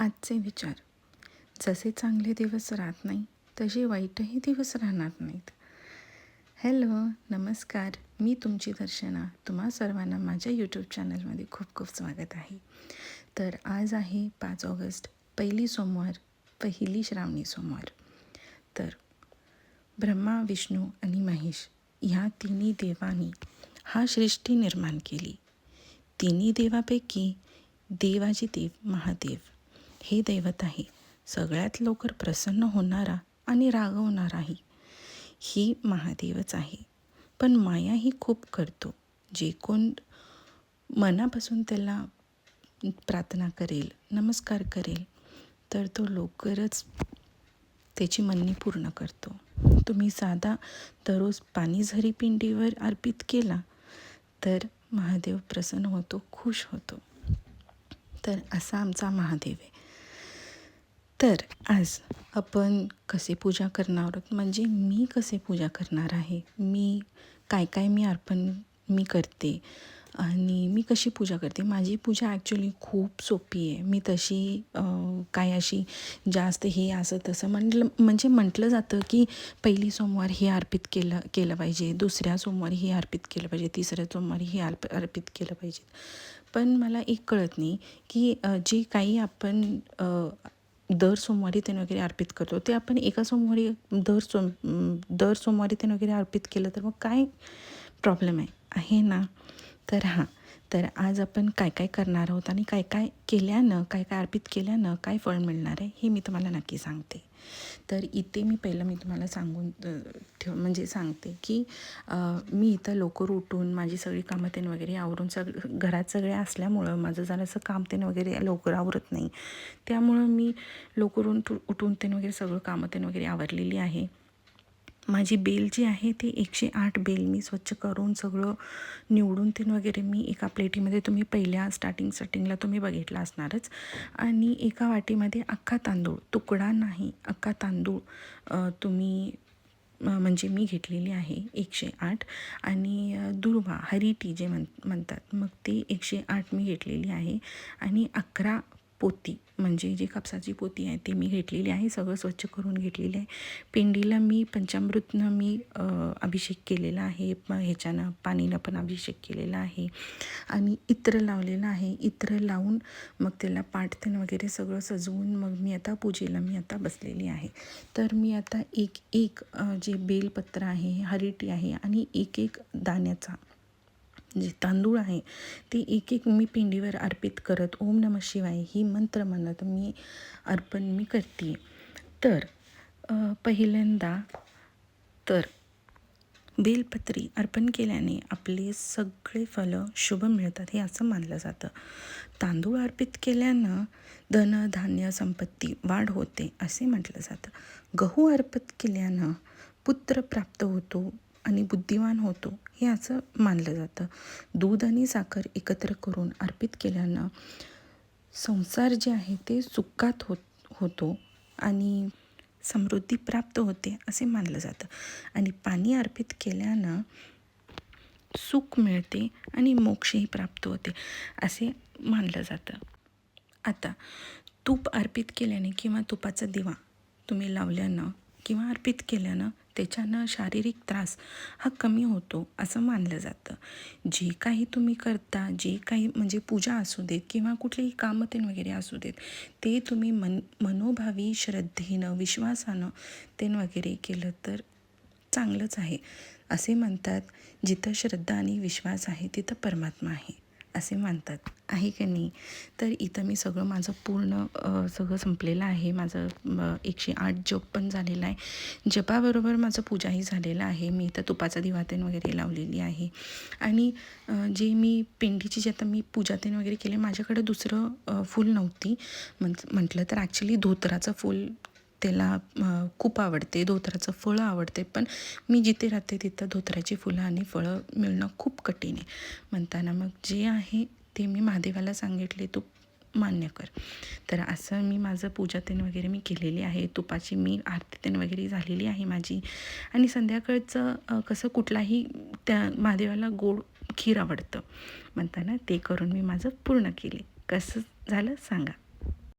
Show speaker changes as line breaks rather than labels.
आजचे विचार. जसे चांगले दिवस राहत नाही तसे वाईटही दिवस राहणार नाहीत. हॅलो नमस्कार. मी तुमची दर्शना. तुम्हा सर्वांना माझ्या यूट्यूब चॅनलमध्ये खूप खूप स्वागत आहे. तर आज आहे पाच ऑगस्ट पहिली सोमवार पहिली श्रावणी सोमवार. तर ब्रह्मा विष्णू आणि महेश ह्या तिन्ही देवांनी हा सृष्टी निर्माण केली. तिन्ही देवापैकी देवाजी देव महादेव. हे दैवत आहे. सगळ्यात लवकर प्रसन्न होणारा आणि रागवणाराही ही महादेवच आहे. पण मायाही खूप करतो. जे कोण मनापासून त्याला प्रार्थना करेल नमस्कार करेल तर तो लवकरच त्याची म्हणणी पूर्ण करतो. तुम्ही साधा दररोज पाणी झरी पिंडीवर अर्पित केला तर महादेव प्रसन्न होतो खुश होतो. तर असा आमचा महादेव आहे. तर आज आपण कसे पूजा करणार आहोत? म्हणजे मी कसे पूजा करणार आहे? मी काय काय मी अर्पण मी करते आणि मी कशी पूजा करते? माझी पूजा ॲक्च्युली खूप सोपी आहे. मी तशी काय अशी जास्त हे असं तसं म्हटलं म्हणजे म्हटलं जातं की पहिली सोमवार हे अर्पित केलं केलं पाहिजे. दुसऱ्या सोमवारी हे अर्पित केलं पाहिजे. तिसऱ्या सोमवारी हे अर्प अर्पित केलं पाहिजे. पण मला एक कळत नाही की जे काही आपण दर सोमवारी ते वगैरे अर्पित करतो. ते आपण एका सोमवारी दर सोम दर सोमवारी ते वगैरे अर्पित केलं तर मग काय प्रॉब्लेम आहे? आहे ना? तर हां. तर आज आपण काय काय करणार आहोत आणि काय काय केल्यानं काय काय अर्पित केल्यानं काय फळ मिळणार आहे हे मी तुम्हाला नक्की सांगते. तर इथे मी पहिलं मी तुम्हाला सांगून ठेव म्हणजे सांगते की मी इथं लवकर उठून माझी सगळी कामं त्यानं वगैरे आवरून सग घरात सगळे असल्यामुळं माझं जरासं काम त्यानं वगैरे लवकर आवरत नाही. त्यामुळं मी लवकर उठून उठून त्यानं वगैरे सगळं कामं त्यानं वगैरे आवरलेली आहे. माझी बेल जी आहे ती एकशे आठ बेल मी स्वच्छ करून सगळं निवडून तीन वगैरे मी एका प्लेटीमध्ये तुम्ही पहिल्या स्टार्टिंग स्टार्टिंगला तुम्ही बघितला असणारच. आणि एका वाटीमध्ये अख्खा तांदूळ तुकडा नाही अख्खा तांदूळ तुम्ही म्हणजे मी घेतलेली आहे एकशे आठ. आणि दुर्वा दुर्वा हरिटी जे म्हण म्हणतात. मग ते एकशे आठ मी घेतलेली आहे. आणि अकरा पोती म्हणजे जी कापसाची पोती आहे ती मी घेतलेली आहे सगळं स्वच्छ करून घेतलेली आहे. पिंडीला मी पंचामृतनं मी अभिषेक केलेला आहे प ह्याच्यानं पाणीनं पण अभिषेक केलेला आहे. आणि इत्र लावलेलं आहे इत्र लावून मग त्याला पाठतेन वगैरे सगळं सजवून मग मी आता पूजेला मी आता बसलेली आहे. तर मी आता एक एक जे बेलपत्र आहे हरिटी आहे आणि एक एक दाण्याचा जे तांदूळ आहे ते एक एक मी पिंडीवर अर्पित करत ओम नम शिवाय ही मंत्र म्हणत मी अर्पण मी करते तर पहिल्यांदा तर बेलपत्री अर्पण केल्याने आपले सगळे फलं शुभ मिळतात हे असं मानलं जातं. तांदूळ अर्पित केल्यानं धन धान्य संपत्ती वाढ होते असे म्हटलं जातं. गहू अर्पित केल्यानं पुत्र प्राप्त होतो आणि बुद्धिमान होतो हे असं मानलं जातं. दूध आणि साखर एकत्र करून अर्पित केल्यानं संसार जे आहे ते सुखात होत होतो आणि समृद्धी प्राप्त होते असे मानलं जातं. आणि पाणी अर्पित केल्यानं सुख मिळते आणि मोक्षही प्राप्त होते असे मानलं जातं. आता तूप अर्पित केल्याने किंवा तुपाचा दिवा तुम्ही लावल्यानं किंवा अर्पित केल्यानं त्याच्यानं शारीरिक त्रास हा कमी होतो असं मानलं जातं. जे काही तुम्ही करता जे काही म्हणजे पूजा असू देत किंवा कुठलेही कामं वगैरे असू देत ते तुम्ही मन मनोभावी श्रद्धेनं विश्वासानं तेन वगैरे केलं तर चांगलंच आहे. असे म्हणतात जिथं श्रद्धा आणि विश्वास आहे तिथं परमात्मा आहे. असे मानतात आहे की नाही? तर इथं मी सगळं माझं पूर्ण सगळं संपलेलं आहे. माझं एकशे आठ जप पण झालेलं आहे. जपाबरोबर माझं पूजाही झालेलं आहे. मी इथं तुपाचा दिवातेन वगैरे लावलेली आहे. आणि जे मी पेंडीची जे आता मी पूजातेन वगैरे केले माझ्याकडे दुसरं फूल नव्हती. म्हण म्हटलं तर ॲक्च्युली धोतराचं फूल त्याला खूप आवडते धोत्राचं फळं आवडते पण मी जिथे राहते तिथं धोत्राची फुलं आणि फळं मिळणं खूप कठीण आहे. म्हणताना मग जे आहे ते मी महादेवाला सांगितले तू मान्य कर. तर असं मी माझं पूजा तेन वगैरे मी केलेली आहे तुपाची मी आरती तेन वगैरे झालेली आहे माझी. आणि संध्याकाळचं कसं कुठलाही त्या महादेवाला गोड खीर आवडतं. म्हणताना ते करून मी माझं पूर्ण केले. कसं झालं सांगा.